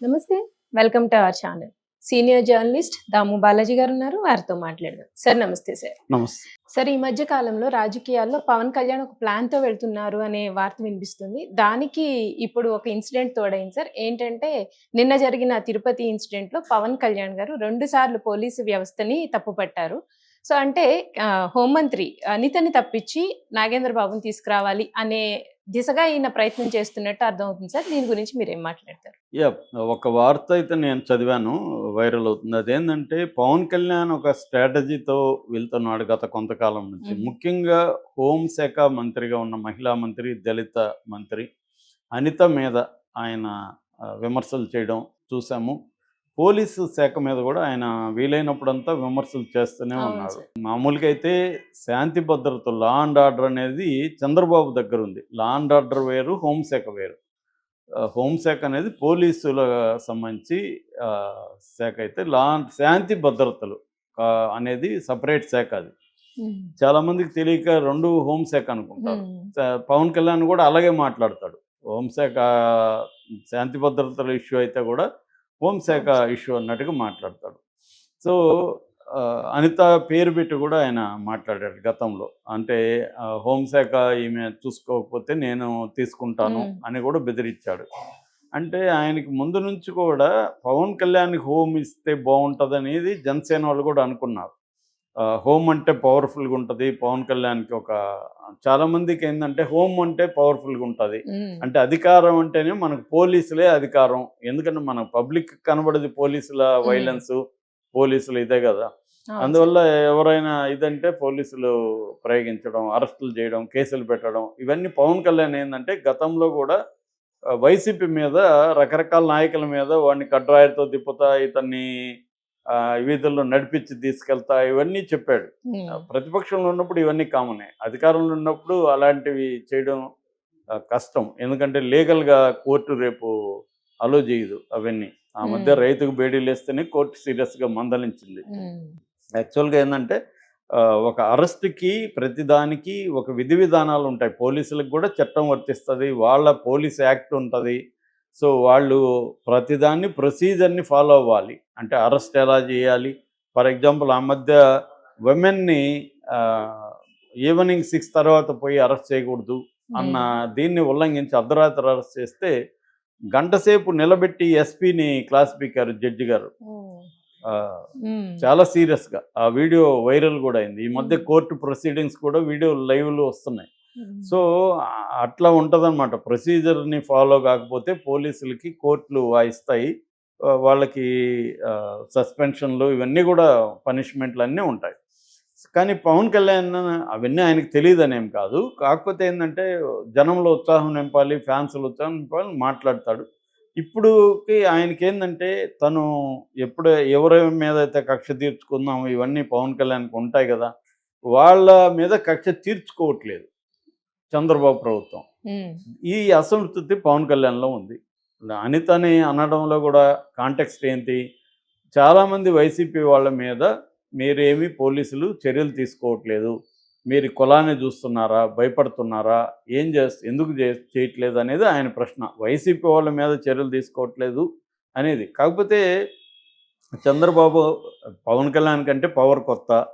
నమస్తే. Welcome to our channel senior journalist Damu Balaji garu ఉన్నారు. వారితో మాట్లాడదాం. సార్ నమస్తే సార్ నమస్తే. సార్ ఈ మధ్య కాలంలో రాజకీయాల్లో పవన్ కళ్యాణ్ ఒక ప్లాన్తో వెళ్తున్నారు అనే వార్త వినిపిస్తుంది. దానికి ఇప్పుడు ఒక ఇన్సిడెంట్ తోడైంది సార్ ఏంటంటే నిన్న జరిగిన తిరుపతి ఇన్సిడెంట్లో పవన్ కళ్యాణ్ గారు రెండు సార్లు పోలీసు వ్యవస్థని తప్పుపట్టారు. సో అంటే హోంమంత్రి అనితని తప్పించి నాగేంద్ర బాబుని తీసుకురావాలి అనే దిశగా ఈయన ప్రయత్నం చేస్తున్నట్టు అర్థమవుతుంది సార్. దీని గురించి మీరు ఏం మాట్లాడతారు? యా ఒక వార్త అయితే నేను చదివాను వైరల్ అవుతుంది. అదేంటంటే పవన్ కళ్యాణ్ ఒక స్ట్రాటజీతో వెళ్తున్నాడు గత కొంతకాలం నుంచి. ముఖ్యంగా హోంశాఖ మంత్రిగా ఉన్న మహిళా మంత్రి దళిత మంత్రి అనిత మీద ఆయన విమర్శలు చేయడం చూసాము. పోలీసు శాఖ మీద కూడా ఆయన వీలైనప్పుడంతా విమర్శలు చేస్తూనే ఉన్నాడు. మామూలుగా అయితే శాంతి భద్రత లా అండ్ ఆర్డర్ అనేది చంద్రబాబు దగ్గర ఉంది లా అండ్ ఆర్డర్ వేరు హోంశాఖ వేరు. హోంశాఖ అనేది పోలీసుల సంబంధించి శాఖ అయితే లా శాంతి భద్రతలు అనేది సపరేట్ శాఖ అది. చాలా మందికి తెలియక రెండు హోంశాఖ అనుకుంటారు. పవన్ కళ్యాణ్ కూడా అలాగే మాట్లాడతాడు. హోంశాఖ శాంతి భద్రతల ఇష్యూ అయితే కూడా హోంశాఖ ఇష్యూ అన్నట్టుగా మాట్లాడతాడు. సో అనిత పేరు పెట్టి కూడా ఆయన మాట్లాడాడు గతంలో. అంటే హోంశాఖ ఈమె చూసుకోకపోతే నేను తీసుకుంటాను. అని కూడా బెదిరించాడు. అంటే ఆయనకి ముందు నుంచి కూడా పవన్ కళ్యాణ్కి హోమ్ ఇస్తే బాగుంటుంది అనేది జనసేన వాళ్ళు కూడా అనుకున్నారు. హోమ్ అంటే పవర్ఫుల్గా ఉంటుంది. పవన్ కళ్యాణ్కి ఒక చాలా మందికి ఏంటంటే హోమ్ అంటే పవర్ఫుల్గా ఉంటుంది. అంటే అధికారం అంటేనే మనకు పోలీసులే అధికారం. ఎందుకంటే మన పబ్లిక్ కనబడేది పోలీసుల వైలెన్స్. పోలీసులు ఇదే కదా. అందువల్ల ఎవరైనా ఇదంటే పోలీసులు ప్రయోగించడం అరెస్టులు చేయడం కేసులు పెట్టడం ఇవన్నీ పవన్ కళ్యాణ్ ఏంటంటే గతంలో కూడా వైసీపీ మీద రకరకాల నాయకుల మీద వాడిని కడ్రాయర్తో తిప్పుతా ఇతన్ని వీధుల్లో నడిపించి తీసుకెళ్తా ఇవన్నీ చెప్పాడు. ప్రతిపక్షంలో ఉన్నప్పుడు ఇవన్నీ కామనే. అధికారంలో ఉన్నప్పుడు అలాంటివి చేయడం కష్టం. ఎందుకంటే లీగల్గా కోర్టు రేపు అలో చేయదు అవన్నీ. ఆ మధ్య. రైతుకు బేడీలు వేస్తేనే కోర్టు సీరియస్గా మందలించింది. యాక్చువల్గా ఏంటంటే ఒక అరెస్ట్కి ప్రతిదానికి ఒక విధి విధానాలు ఉంటాయి. పోలీసులకు కూడా చట్టం వర్తిస్తుంది వాళ్ళ పోలీస్ యాక్ట్ ఉంటుంది. సో వాళ్ళు ప్రతిదాన్ని ప్రొసీజర్ని ఫాలో అవ్వాలి. అంటే అరెస్ట్ ఎలా చేయాలి? ఫర్ ఎగ్జాంపుల్ ఆ మధ్య విమెన్ని ఈవినింగ్ సిక్స్ తర్వాత పోయి అరెస్ట్ చేయకూడదు అన్న దీన్ని ఉల్లంఘించి అర్ధరాత్రి అరెస్ట్ చేస్తే గంటసేపు నిలబెట్టి ఎస్పీని క్లాస్ పీకారు జడ్జి గారు. చాలా సీరియస్గా. ఆ వీడియో వైరల్ కూడా అయింది. ఈ మధ్య. కోర్టు ప్రొసీడింగ్స్ కూడా వీడియో లైవ్లో వస్తున్నాయి. సో అట్లా ఉంటుందన్నమాట. ప్రొసీజర్ని ఫాలో కాకపోతే పోలీసులకి కోర్టులు వాయిస్తాయి వాళ్ళకి సస్పెన్షన్లు ఇవన్నీ కూడా పనిష్మెంట్లు అన్నీ ఉంటాయి. కానీ పవన్ కళ్యాణ్ అవన్నీ ఆయనకి తెలియదు అనేం కాదు. కాకపోతే ఏంటంటే జనంలో ఉత్సాహం నింపాలి ఫ్యాన్స్లో ఉత్సాహం నింపాలి మాట్లాడతాడు. ఇప్పుడుకి ఆయనకి ఏంటంటే తను ఎప్పుడు ఎవరి మీద అయితే కక్ష తీర్చుకుందాం ఇవన్నీ పవన్ కళ్యాణ్కి ఉంటాయి కదా వాళ్ళ మీద కక్ష తీర్చుకోవట్లేదు. చంద్రబాబు ప్రభుత్వం. ఈ అసంతృప్తి పవన్ కళ్యాణ్లో ఉంది. అనితని అనడంలో కూడా కాంటెక్స్ట్ ఏంటి? చాలామంది వైసీపీ వాళ్ళ మీద మీరేమి పోలీసులు చర్యలు తీసుకోవట్లేదు. మీరు కులాన్ని చూస్తున్నారా? భయపడుతున్నారా? ఏం చేస్త ఎందుకు చే చేయట్లేదు అనేది ఆయన ప్రశ్న. వైసీపీ వాళ్ళ మీద చర్యలు తీసుకోవట్లేదు అనేది. కాకపోతే చంద్రబాబు పవన్ కళ్యాణ్ కంటే పవర్ కొత్త.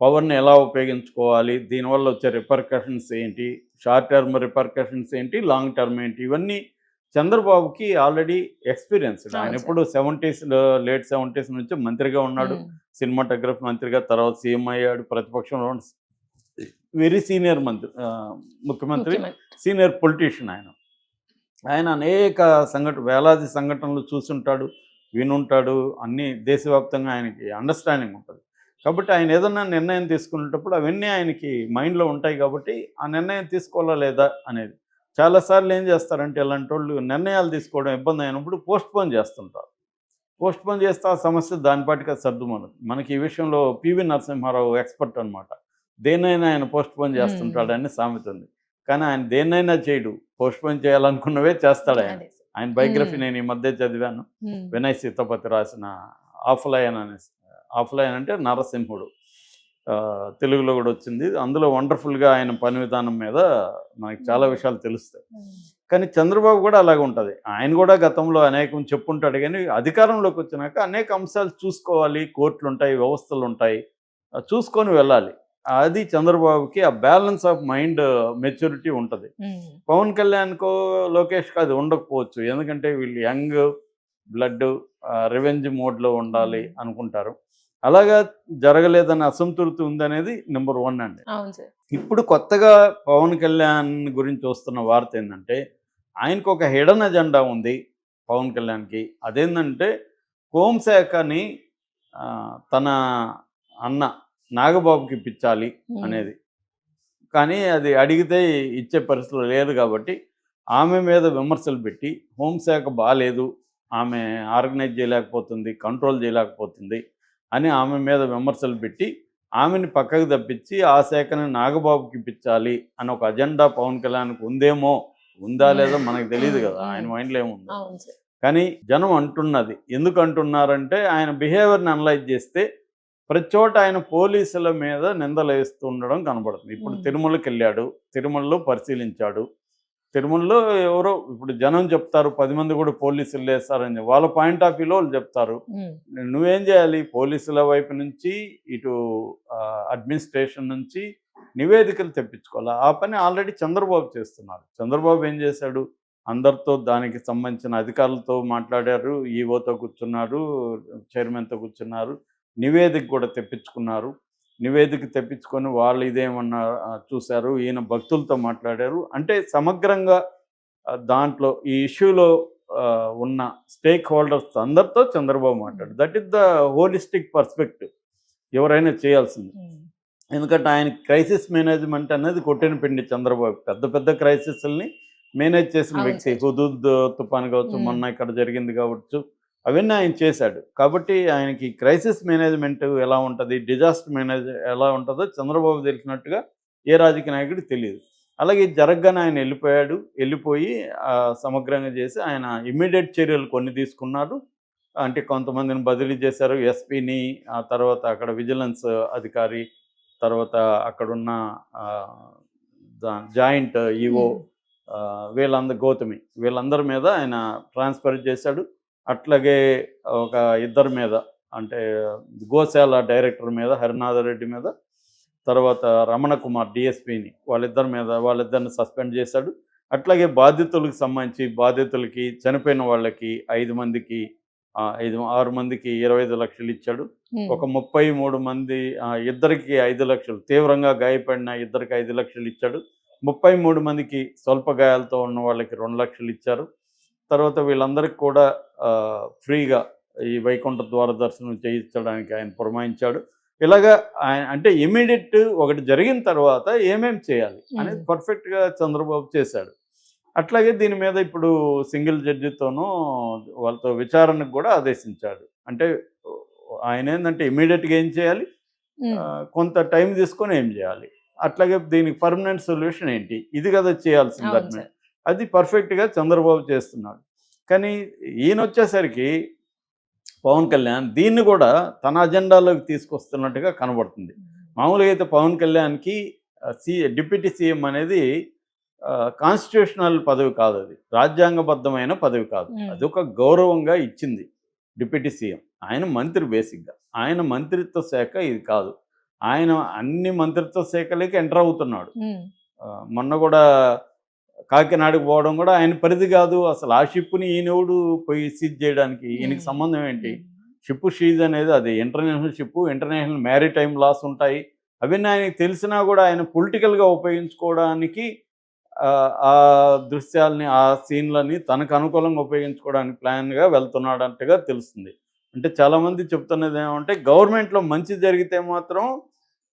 పవర్ని ఎలా ఉపయోగించుకోవాలి? దీనివల్ల వచ్చే రిపర్కషన్స్ ఏంటి? షార్ట్ టర్మ్ రిపర్కషన్స్ ఏంటి లాంగ్ టర్మ్ ఏంటి ఇవన్నీ చంద్రబాబుకి ఆల్రెడీ ఎక్స్పీరియన్స్. ఆయన. ఎప్పుడు సెవెంటీస్ లేట్ సెవెంటీస్ నుంచి మంత్రిగా ఉన్నాడు సినిమాటోగ్రఫీ మంత్రిగా తర్వాత సీఎం అయ్యాడు ప్రతిపక్షంలో వెరీ సీనియర్ మంత్రి ముఖ్యమంత్రి సీనియర్ పొలిటీషియన్ ఆయన. ఆయన అనేక సంఘటన వేలాది సంఘటనలు చూసుంటాడు వినుంటాడు అన్ని దేశవ్యాప్తంగా ఆయనకి అండర్స్టాండింగ్ ఉంటుంది. కాబట్టి ఆయన ఏదన్నా నిర్ణయం తీసుకునేటప్పుడు అవన్నీ ఆయనకి మైండ్లో ఉంటాయి కాబట్టి ఆ నిర్ణయం తీసుకోవాలా లేదా అనేది. చాలాసార్లు ఏం చేస్తారంటే ఇలాంటి వాళ్ళు నిర్ణయాలు తీసుకోవడం ఇబ్బంది అయినప్పుడు పోస్ట్ పోన్ చేస్తుంటారు. పోస్ట్ పోన్ చేస్తే ఆ సమస్య దాని పాటికి సర్దుమనదు. మనకి ఈ విషయంలో పివి నరసింహారావు ఎక్స్పర్ట్ అనమాట దేన్నైనా ఆయన పోస్ట్ పోన్ చేస్తుంటాడని సామెత ఉంది. కానీ ఆయన దేన్నైనా చేయడు. పోస్ట్ పోన్ చేయాలనుకున్నవే చేస్తాడు ఆయన. ఆయన బయోగ్రఫీ. నేను ఈ మధ్య చదివాను. వినయ్ సీతపతి రాసిన ఆఫ్లైన్ అనే ఆఫ్లైన్ అంటే నరసింహుడు. తెలుగులో కూడా వచ్చింది. అందులో వండర్ఫుల్గా ఆయన పని విధానం మీద మనకి చాలా విషయాలు తెలుస్తాయి. కానీ చంద్రబాబు కూడా అలాగే ఉంటుంది. ఆయన కూడా గతంలో అనేకం చెప్పుంటాడు కానీ అధికారంలోకి వచ్చినాక అనేక అంశాలు చూసుకోవాలి. కోర్టులు ఉంటాయి వ్యవస్థలు ఉంటాయి చూసుకొని వెళ్ళాలి. అది చంద్రబాబుకి ఆ బ్యాలెన్స్ ఆఫ్ మైండ్ మెచ్యూరిటీ ఉంటుంది. పవన్ కళ్యాణ్కో లోకేష్కి అది ఉండకపోవచ్చు. ఎందుకంటే వీళ్ళు యంగ్ బ్లడ్ రివెంజ్ మోడ్లో ఉండాలి అనుకుంటారు. అలాగా జరగలేదని అసంతృప్తి ఉందనేది నెంబర్ వన్ అండి. ఇప్పుడు కొత్తగా పవన్ కళ్యాణ్ గురించి వస్తున్న వార్త ఏంటంటే ఆయనకు ఒక హిడన్ అజెండా ఉంది పవన్ కళ్యాణ్కి. అదేంటంటే హోంశాఖని తన అన్న నాగబాబుకి ఇప్పించాలి అనేది. కానీ అది అడిగితే ఇచ్చే పరిస్థితులు లేదు కాబట్టి ఆమె మీద విమర్శలు పెట్టి హోంశాఖ బాగాలేదు ఆమె ఆర్గనైజ్ చేయలేకపోతుంది కంట్రోల్ చేయలేకపోతుంది అని ఆమె మీద విమర్శలు పెట్టి ఆమెని పక్కకు తప్పించి ఆ శాఖని నాగబాబుకి ఇప్పించాలి అని ఒక అజెండా పవన్ కళ్యాణ్కి ఉందేమో ఉందా లేదో మనకు తెలియదు కదా ఆయన మైండ్లో ఏముందో. కానీ జనం అంటున్నది ఎందుకు అంటున్నారంటే ఆయన బిహేవియర్ని అనలైజ్ చేస్తే ప్రతి చోట ఆయన పోలీసుల మీద నిందలు వేస్తూ ఉండడం కనబడుతుంది. ఇప్పుడు. తిరుమలకి వెళ్ళాడు తిరుమలలో పరిశీలించాడు తిరుమలలో ఎవరో ఇప్పుడు జనం చెప్తారు పది మంది కూడా పోలీసులు వేస్తారని చెప్పి. వాళ్ళ పాయింట్ ఆఫ్ వ్యూలో వాళ్ళు చెప్తారు. నువ్వేం చేయాలి? పోలీసుల వైపు నుంచి ఇటు అడ్మినిస్ట్రేషన్ నుంచి నివేదికలు తెప్పించుకోవాలి? ఆ పని ఆల్రెడీ చంద్రబాబు చేస్తున్నారు. చంద్రబాబు ఏం చేశాడు? అందరితో దానికి సంబంధించిన అధికారులతో మాట్లాడారు. ఈఓతో కూర్చున్నారు చైర్మన్తో కూర్చున్నారు. నివేదిక కూడా తెప్పించుకున్నారు. నివేదిక తెప్పించుకొని వాళ్ళు ఇదేమన్నా చూశారు ఈయన భక్తులతో మాట్లాడారు. అంటే సమగ్రంగా దాంట్లో ఈ ఇష్యూలో ఉన్న స్టేక్ హోల్డర్స్ అందరితో చంద్రబాబు మాట్లాడు that is the holistic perspective ఎవరైనా చేయాల్సింది. ఉమ్, ఎందుకంటే ఆయన క్రైసిస్ మేనేజ్మెంట్ అనేది కొట్టిన పిండి చంద్రబాబు. పెద్ద పెద్ద క్రైసిస్ని మేనేజ్ చేసిన వ్యక్తి. హుదూద్ తుఫాన్ కావచ్చు మ్మ్. మొన్న ఇక్కడ జరిగింది కావచ్చు. అవన్నీ ఆయన చేశాడు. కాబట్టి ఆయనకి క్రైసిస్ మేనేజ్మెంట్ ఎలా ఉంటుంది డిజాస్టర్ మేనేజ్ ఎలా ఉంటుందో చంద్రబాబు తెలిసినట్టుగా ఏ రాజకీయ నాయకుడికి తెలియదు. అలాగే జరగగానే ఆయన వెళ్ళిపోయాడు. వెళ్ళిపోయి సమగ్రంగా చేసి ఆయన ఇమ్మీడియట్ చర్యలు కొన్ని తీసుకున్నారు అంటే కొంతమందిని బదిలీ చేశారు. ఎస్పీని ఆ తర్వాత అక్కడ విజిలెన్స్ అధికారి తర్వాత అక్కడున్న జాయింట్ ఈఓ ఉమ్, ఆ, వీళ్ళందరూ గౌతమి. వీళ్ళందరి మీద ఆయన ట్రాన్స్ఫర్ చేశాడు. అట్లాగే ఒక ఇద్దరి మీద అంటే గోశాల డైరెక్టర్ మీద హరినాథ రెడ్డి మీద తర్వాత రమణ కుమార్ డిఎస్పిని వాళ్ళిద్దరి మీద వాళ్ళిద్దరిని సస్పెండ్ చేశాడు. అట్లాగే బాధితులకు సంబంధించి బాధితులకి చనిపోయిన వాళ్ళకి ఐదు మందికి ఐదు ఆరు మందికి ఇరవై ఐదు లక్షలు ఇచ్చాడు. ఒక ముప్పై మూడు మంది ఇద్దరికి ఐదు లక్షలు తీవ్రంగా గాయపడిన ఇద్దరికి ఐదు లక్షలు ఇచ్చాడు. ముప్పై మూడు మందికి స్వల్ప గాయాలతో ఉన్న వాళ్ళకి రెండు లక్షలు ఇచ్చారు. తర్వాత వీళ్ళందరికీ కూడా ఫ్రీగా ఈ వైకుంఠ ద్వార దర్శనం చేయించడానికి ఆయన పురమాయించాడు. ఇలాగా ఆయన అంటే ఇమీడియట్ ఒకటి జరిగిన తర్వాత ఏమేం చేయాలి అనేది. పర్ఫెక్ట్గా చంద్రబాబు చేశాడు. అట్లాగే దీని మీద ఇప్పుడు సింగిల్ జడ్జితోనూ వాళ్ళతో విచారణకు కూడా ఆదేశించాడు. అంటే ఆయన ఏంటంటే ఇమీడియట్గా ఏం చేయాలి? కొంత టైం తీసుకొని ఏం చేయాలి? అట్లాగే దీనికి పర్మనెంట్ సొల్యూషన్ ఏంటి? ఇది కదా చేయాల్సింది. అది పర్ఫెక్ట్గా చంద్రబాబు చేస్తున్నాడు. కానీ ఈయన వచ్చేసరికి పవన్ కళ్యాణ్ దీన్ని కూడా తన అజెండాలోకి తీసుకొస్తున్నట్టుగా కనబడుతుంది. మామూలుగా అయితే పవన్ కళ్యాణ్కి సి డిప్యూటీ సీఎం అనేది కాన్స్టిట్యూషనల్ పదవి కాదు అది. రాజ్యాంగబద్ధమైన పదవి కాదు. అది ఒక గౌరవంగా ఇచ్చింది డిప్యూటీ సీఎం. ఆయన మంత్రి బేసిక్గా. ఆయన మంత్రిత్వ శాఖ ఇది కాదు. ఆయన అన్ని మంత్రిత్వ శాఖలకి ఎంటర్ అవుతున్నాడు. మొన్న కూడా కాకినాడకు పోవడం కూడా ఆయన పరిధి కాదు. అసలు ఆ షిప్ని ఈయనెవడు పోయి సీజ్ చేయడానికి? ఈయనకి. సంబంధం ఏంటి? షిప్ షీజ్ అనేది అది international ship international maritime laws ఉంటాయి. అవన్నీ ఆయనకి తెలిసినా కూడా ఆయన పొలిటికల్గా ఉపయోగించుకోవడానికి ఆ, ఆ దృశ్యాలని ఆ సీన్లని తనకు అనుకూలంగా ఉపయోగించుకోవడానికి ప్లాన్గా వెళ్తున్నాడంటగా తెలుస్తుంది. అంటే చాలామంది చెప్తున్నది ఏమంటే గవర్నమెంట్లో మంచి జరిగితే మాత్రం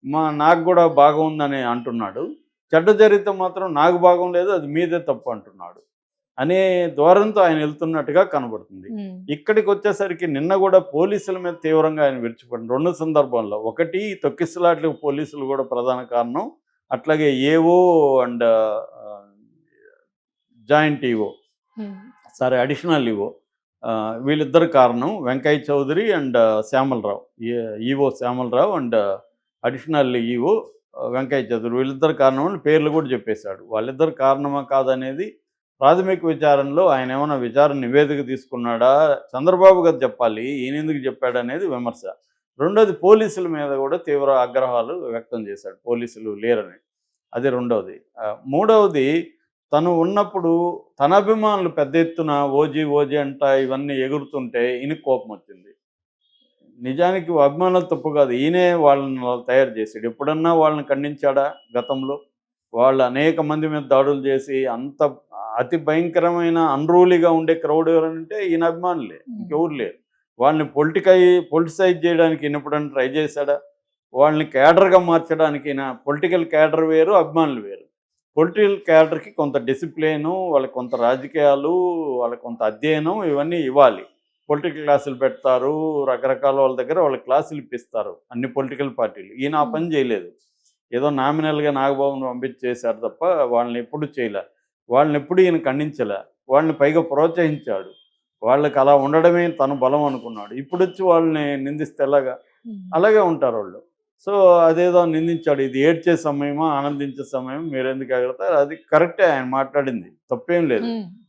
మా నాకు కూడా బాగుందని అంటున్నాడు. చెడ్డ జరిగితే మాత్రం నాకు భాగం లేదు అది మీదే తప్పు అంటున్నాడు. అనే ద్వారంతో ఆయన వెళ్తున్నట్టుగా కనబడుతుంది. ఇక్కడికి వచ్చేసరికి నిన్న కూడా పోలీసుల మీద తీవ్రంగా ఆయన విడిచిపడింది రెండు సందర్భాల్లో. ఒకటి తొక్కిసలాట్లకు పోలీసులు కూడా ప్రధాన కారణం. అట్లాగే AO and joint um, sorry additional EO వీళ్ళిద్దరు కారణం. Venkaiah Chowdary and Shyamalarao. EO Shyamalarao and additional EO Venkaiah Chaturu వీళ్ళిద్దరు కారణమని పేర్లు కూడా చెప్పేశాడు. వాళ్ళిద్దరు కారణమా కాదనేది ప్రాథమిక విచారణలో ఆయన ఏమైనా విచారణ నివేదిక తీసుకున్నాడా? చంద్రబాబు గారు చెప్పాలి ఈయన ఎందుకు చెప్పాడు అనేది విమర్శ. రెండోది పోలీసుల మీద కూడా తీవ్ర ఆగ్రహాలు వ్యక్తం చేశాడు పోలీసులు లేరని. అది రెండవది మూడవది తను ఉన్నప్పుడు తన అభిమానులు పెద్ద ఎత్తున ఓజీ ఓజీ అంట ఇవన్నీ ఎగురుతుంటే ఈయనకి కోపం వచ్చింది. నిజానికి అభిమానులు తప్పు కాదు. ఈయనే వాళ్ళని తయారు చేశాడు. ఎప్పుడన్నా వాళ్ళని ఖండించాడా గతంలో? వాళ్ళు అనేక మంది మీద దాడులు చేసి అంత అతి భయంకరమైన అన్రూలీగా ఉండే క్రౌడ్ ఎవరంటే ఈయన అభిమానులే. ఇంకెవరు లేరు. వాళ్ళని పొలిటికై పొలిటిసైజ్ చేయడానికి ఈయన ఎప్పుడన్నా ట్రై చేశాడా? వాళ్ళని క్యాడర్గా మార్చడానికి ఈయన పొలిటికల్ క్యాడర్ వేరు అభిమానులు వేరు. పొలిటికల్ క్యాడర్కి కొంత డిసిప్లిను వాళ్ళకి కొంత రాజకీయాలు వాళ్ళకి కొంత అధ్యయనం ఇవన్నీ ఇవ్వాలి. పొలిటికల్ క్లాసులు పెడతారు రకరకాల వాళ్ళ దగ్గర వాళ్ళ క్లాసులు ఇప్పిస్తారు. అన్ని పొలిటికల్ పార్టీలు. ఈయన ఆ పని చేయలేదు. ఏదో నామినల్గా నాగబాబుని పంపించేశారు తప్ప వాళ్ళని ఎప్పుడు చేయలే. వాళ్ళని ఎప్పుడు ఈయన ఖండించలే. వాళ్ళని పైగా ప్రోత్సహించాడు. వాళ్ళకి అలా ఉండడమే తను బలం అనుకున్నాడు. ఇప్పుడు వచ్చి వాళ్ళని నిందిస్తే ఎలాగా? అలాగే ఉంటారు వాళ్ళు. సో అదేదో నిందించాడు. ఇది ఏడ్చే సమయమా ఆనందించే సమయం? మీరు ఎందుకు ఎగరతారు? అది కరెక్టే ఆయన మాట్లాడింది. తప్పేం లేదు.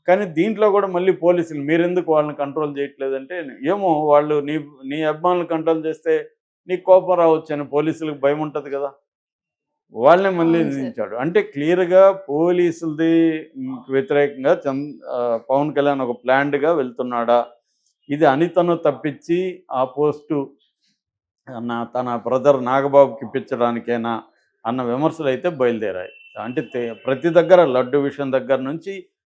కానీ దీంట్లో కూడా మళ్ళీ పోలీసులు మీరెందుకు వాళ్ళని కంట్రోల్ చేయట్లేదంటే ఏమో వాళ్ళు నీ నీ అభిమానులు కంట్రోల్ చేస్తే నీకు కోపం రావచ్చు అని పోలీసులకు భయం ఉంటుంది కదా. వాళ్ళనే మళ్ళీ. నిందించాడు. అంటే క్లియర్గా పోలీసులది వ్యతిరేకంగా చంద్ పవన్ కళ్యాణ్ ఒక ప్లాన్డ్గా వెళ్తున్నాడా? ఇది అనితను తప్పించి ఆ పోస్టు నా తన బ్రదర్ నాగబాబుకి ఇప్పించడానికేనా? అన్న విమర్శలు అయితే బయలుదేరాయి. అంటే ప్రతి దగ్గర లడ్డు విషయం దగ్గర నుంచి